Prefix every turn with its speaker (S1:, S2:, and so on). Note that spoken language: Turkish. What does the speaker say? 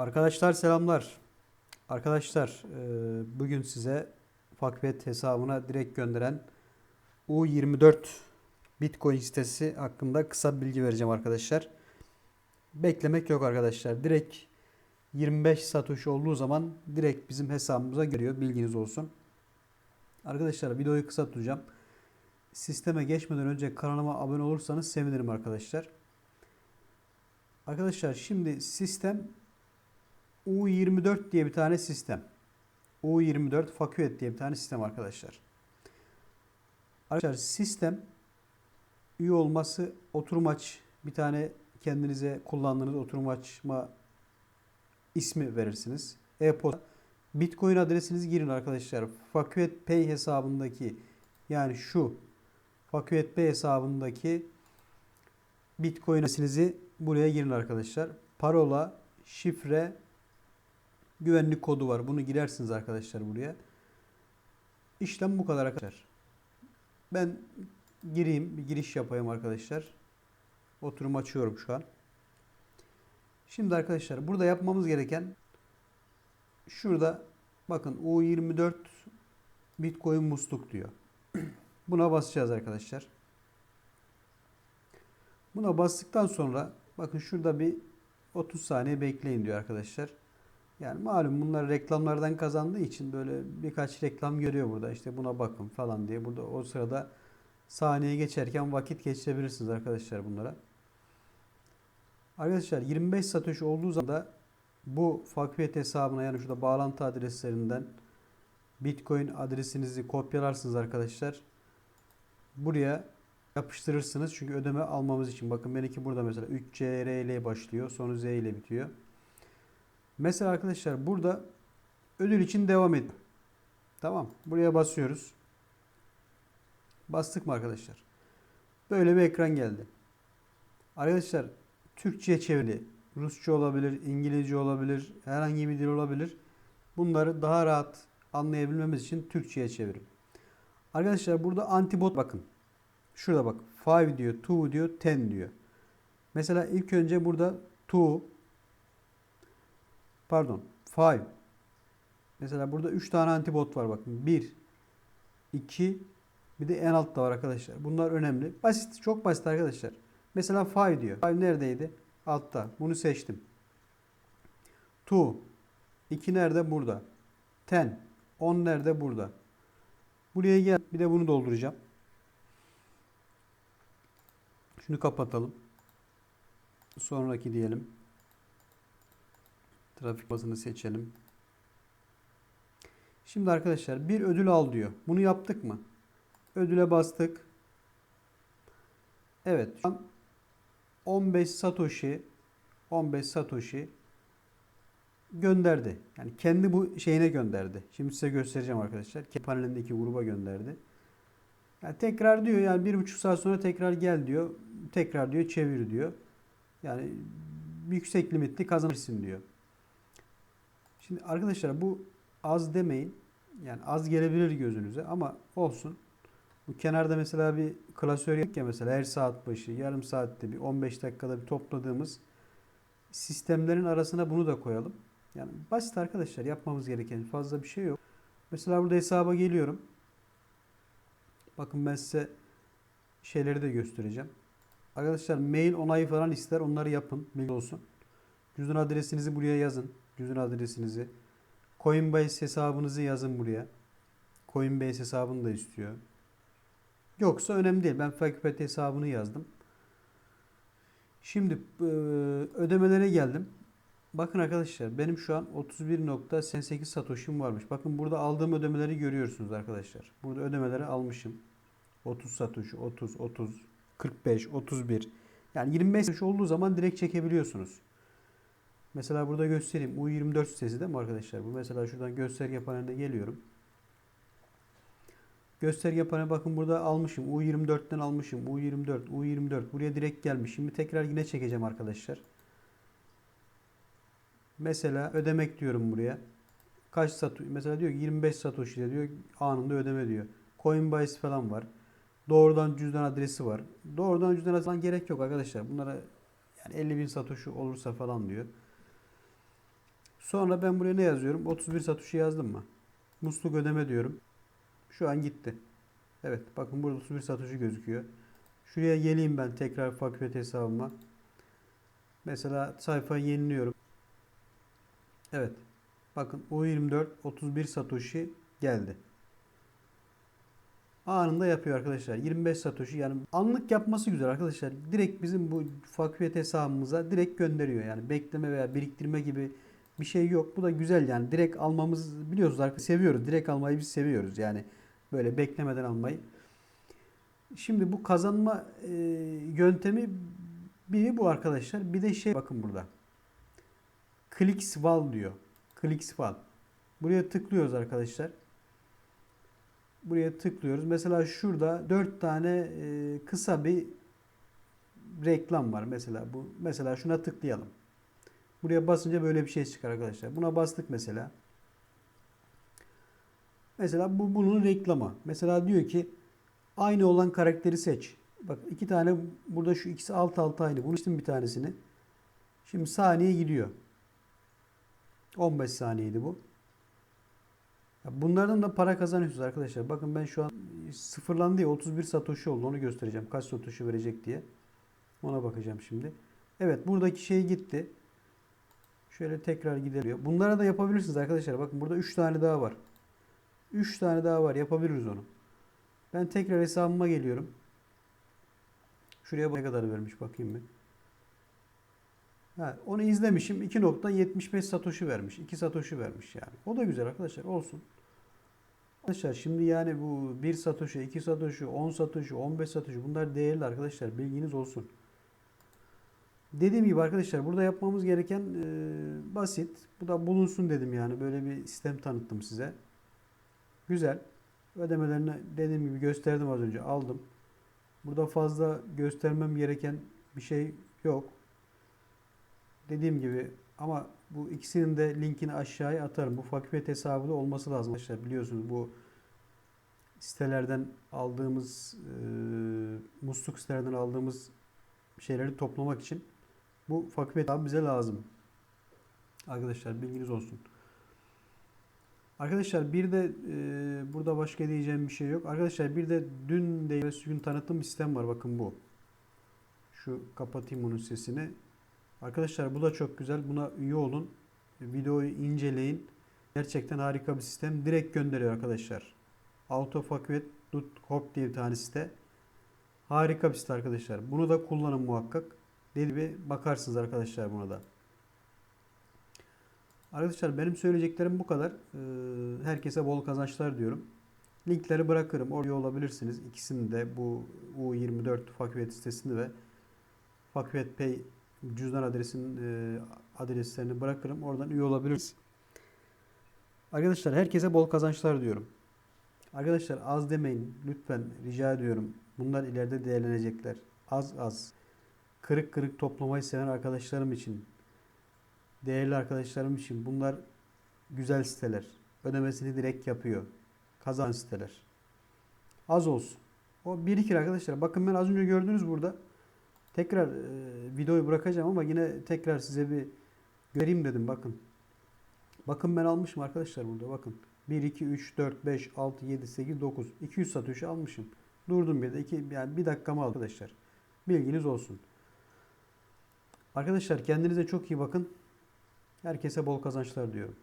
S1: Arkadaşlar selamlar. Arkadaşlar e, bugün size Fakvet hesabına direkt gönderen U24 Bitcoin sitesi hakkında kısa bilgi vereceğim arkadaşlar. Beklemek yok arkadaşlar. Direkt 25 satoshi olduğu zaman direkt bizim hesabımıza geliyor. Bilginiz olsun. Arkadaşlar videoyu kısa tutacağım. Sisteme geçmeden önce kanalıma abone olursanız sevinirim arkadaşlar. Arkadaşlar şimdi sistem U24 diye bir tane sistem. U24 Fakuet diye bir tane sistem arkadaşlar. Arkadaşlar sistem üye olması oturum aç bir tane kendinize kullandığınız oturum açma ismi verirsiniz. E-posta Bitcoin adresinizi girin arkadaşlar. Fakuet Pay hesabındaki yani şu Fakuet Pay hesabındaki Bitcoin adresinizi buraya girin arkadaşlar. Parola, şifre, güvenlik kodu var. Bunu girersiniz arkadaşlar buraya. İşlem bu kadar arkadaşlar. Ben gireyim, bir giriş yapayım arkadaşlar. Oturum açıyorum şu an. Şimdi arkadaşlar burada yapmamız gereken şurada bakın U24 Bitcoin musluk diyor. Buna basacağız arkadaşlar. Buna bastıktan sonra bakın şurada bir 30 saniye bekleyin diyor arkadaşlar. Yani malum bunlar reklamlardan kazandığı için böyle birkaç reklam görüyor burada. İşte buna bakın falan diye. Burada o sırada saniye geçerken vakit geçirebilirsiniz arkadaşlar bunlara. Arkadaşlar 25 satış olduğu zaman da bu fakfiyet hesabına yani şurada bağlantı adreslerinden Bitcoin adresinizi kopyalarsınız arkadaşlar. Buraya yapıştırırsınız. Çünkü ödeme almamız için. Bakın benimki burada mesela 3CR ile başlıyor. Sonu Z ile bitiyor. Mesela arkadaşlar burada ödül için devam et. Tamam. Buraya basıyoruz. Bastık mı arkadaşlar? Böyle bir ekran geldi. Arkadaşlar Türkçe'ye çevirili. Rusça olabilir, İngilizce olabilir, herhangi bir dil olabilir. Bunları daha rahat anlayabilmemiz için Türkçe'ye çevirin. Arkadaşlar burada antibot bakın. Şurada bak. 5 diyor, 2 diyor, 10 diyor. Mesela ilk önce burada 2 pardon 5 mesela burada 3 tane antibot var bakın. 1 2 bir de en altta var arkadaşlar. Bunlar önemli. Basit, çok basit arkadaşlar. Mesela 5 diyor. 5 neredeydi? Altta. Bunu seçtim. 2 2 nerede? Burada. 10 10 nerede? Burada. Buraya gel. Bir de bunu dolduracağım. Şunu kapatalım. Sonraki diyelim. Trafik basını seçelim. Şimdi arkadaşlar bir ödül al diyor. Bunu yaptık mı? Ödüle bastık. Evet. Şu an 15 Satoshi 15 Satoshi gönderdi. Yani kendi bu şeyine gönderdi. Şimdi size göstereceğim arkadaşlar. Panelindeki gruba gönderdi. Yani tekrar diyor yani bir buçuk saat sonra tekrar gel diyor. Tekrar diyor çevir diyor. Yani yüksek limitli kazanırsın diyor. Şimdi arkadaşlar bu az demeyin. Yani az gelebilir gözünüze ama olsun. Bu kenarda mesela bir klasör yok ya mesela her saat başı yarım saatte bir 15 dakikada bir topladığımız sistemlerin arasına bunu da koyalım. Yani basit arkadaşlar yapmamız gereken fazla bir şey yok. Mesela burada hesaba geliyorum. Bakın ben size şeyleri de göstereceğim. Arkadaşlar mail onayı falan ister. Onları yapın. Bilgi olsun. Cüzdan adresinizi buraya yazın. Cüzdan adresinizi. Coinbase hesabınızı yazın buraya. Coinbase hesabını da istiyor. Yoksa önemli değil. Ben Fakipet hesabını yazdım. Şimdi ödemelere geldim. Bakın arkadaşlar benim şu an 31.88 satoshim varmış. Bakın burada aldığım ödemeleri görüyorsunuz arkadaşlar. Burada ödemeleri almışım. 30 satoshi, 30, 30, 45, 31. Yani 25 satoshi olduğu zaman direkt çekebiliyorsunuz. Mesela burada göstereyim. U24 sitesi değil mi arkadaşlar? Bu mesela şuradan gösterge paneline geliyorum. Gösterge paneli bakın burada almışım. U24'ten almışım. U24, U24. Buraya direkt gelmiş. Şimdi tekrar yine çekeceğim arkadaşlar. Mesela ödemek diyorum buraya. Kaç satoshi? Mesela diyor ki 25 satoshi diyor. Anında ödeme diyor. Coinbase falan var. Doğrudan cüzdan adresi var. Doğrudan cüzdan adresi gerek yok arkadaşlar. Bunlara yani 50 bin satoshi olursa falan diyor. Sonra ben buraya ne yazıyorum? 31 Satoshi yazdım mı? Musluk ödeme diyorum. Şu an gitti. Evet bakın burada 31 Satoshi gözüküyor. Şuraya geleyim ben tekrar fakülte hesabıma. Mesela sayfayı yeniliyorum. Evet. Bakın U24 31 Satoshi geldi. Anında yapıyor arkadaşlar. 25 Satoshi yani anlık yapması güzel arkadaşlar. Direkt bizim bu fakülte hesabımıza direkt gönderiyor. Yani bekleme veya biriktirme gibi bir şey yok. Bu da güzel yani. Direkt almamız biliyorsunuz arkadaşlar seviyoruz. Direkt almayı biz seviyoruz. Yani böyle beklemeden almayı. Şimdi bu kazanma e, yöntemi biri bu arkadaşlar. Bir de şey bakın burada. ClickSwal diyor. ClickSwal. Buraya tıklıyoruz arkadaşlar. Buraya tıklıyoruz. Mesela şurada 4 tane e, kısa bir reklam var mesela bu. Mesela şuna tıklayalım. Buraya basınca böyle bir şey çıkar arkadaşlar. Buna bastık mesela. Mesela bu bunun reklamı. Mesela diyor ki aynı olan karakteri seç. Bak iki tane burada şu ikisi alt alta aynı. Bunu bir tanesini. Şimdi saniye gidiyor. 15 saniyeydi bu. Bunlardan da para kazanıyorsunuz arkadaşlar. Bakın ben şu an sıfırlandı ya 31 satoshi oldu. Onu göstereceğim. Kaç satoshi verecek diye. Ona bakacağım şimdi. Evet buradaki şey gitti. Şöyle tekrar gidelim. Bunlara da yapabilirsiniz arkadaşlar. Bakın burada 3 tane daha var. 3 tane daha var. Yapabiliriz onu. Ben tekrar hesabıma geliyorum. Şuraya ne kadar vermiş bakayım bir. Ha, onu izlemişim. 2.75 satoshi vermiş. 2 satoshi vermiş yani. O da güzel arkadaşlar. Olsun. Arkadaşlar şimdi yani bu 1 satoshi, 2 satoshi, 10 satoshi, 15 satoshi bunlar değerli arkadaşlar. Bilginiz olsun. Dediğim gibi arkadaşlar burada yapmamız gereken e, basit. Bu da bulunsun dedim yani. Böyle bir sistem tanıttım size. Güzel. Ödemelerini dediğim gibi gösterdim az önce. Aldım. Burada fazla göstermem gereken bir şey yok. Dediğim gibi ama bu ikisinin de linkini aşağıya atarım. Bu fakülte hesabı olması lazım arkadaşlar. Biliyorsunuz bu sitelerden aldığımız e, musluk sitelerden aldığımız şeyleri toplamak için bu fakülte bize lazım. Arkadaşlar bilginiz olsun. Arkadaşlar bir de e, burada başka diyeceğim bir şey yok. Arkadaşlar bir de dün de gün tanıttığım bir sistem var. Bakın bu. Şu kapatayım onun sesini. Arkadaşlar bu da çok güzel. Buna üye olun. Videoyu inceleyin. Gerçekten harika bir sistem. Direkt gönderiyor arkadaşlar. Autofakuet.com diye bir tane site. Harika bir site arkadaşlar. Bunu da kullanın muhakkak. Dediğim gibi bakarsınız arkadaşlar buna da. Arkadaşlar benim söyleyeceklerim bu kadar. Ee, Herkese bol kazançlar diyorum. Linkleri bırakırım. Oraya olabilirsiniz. İkisini de bu U24 Faküvet sitesini ve Faküvet Pay cüzdan adresinin e, adreslerini bırakırım. Oradan üye olabilirsiniz. Arkadaşlar herkese bol kazançlar diyorum. Arkadaşlar az demeyin. Lütfen rica ediyorum. Bunlar ileride değerlenecekler. Az az. Kırık kırık toplamayı seven arkadaşlarım için değerli arkadaşlarım için bunlar güzel siteler. Ödemesini direkt yapıyor. Kazan siteler. Az olsun. O birikir arkadaşlar. Bakın ben az önce gördünüz burada. Tekrar e, videoyu bırakacağım ama yine tekrar size bir göreyim dedim bakın. Bakın ben almışım arkadaşlar burada bakın. 1, 2, 3, 4, 5, 6, 7, 8, 9. 200 satuşu almışım. Durdum bir de. Iki, yani bir dakikamı arkadaşlar. Bilginiz olsun. Arkadaşlar kendinize çok iyi bakın. Herkese bol kazançlar diyorum.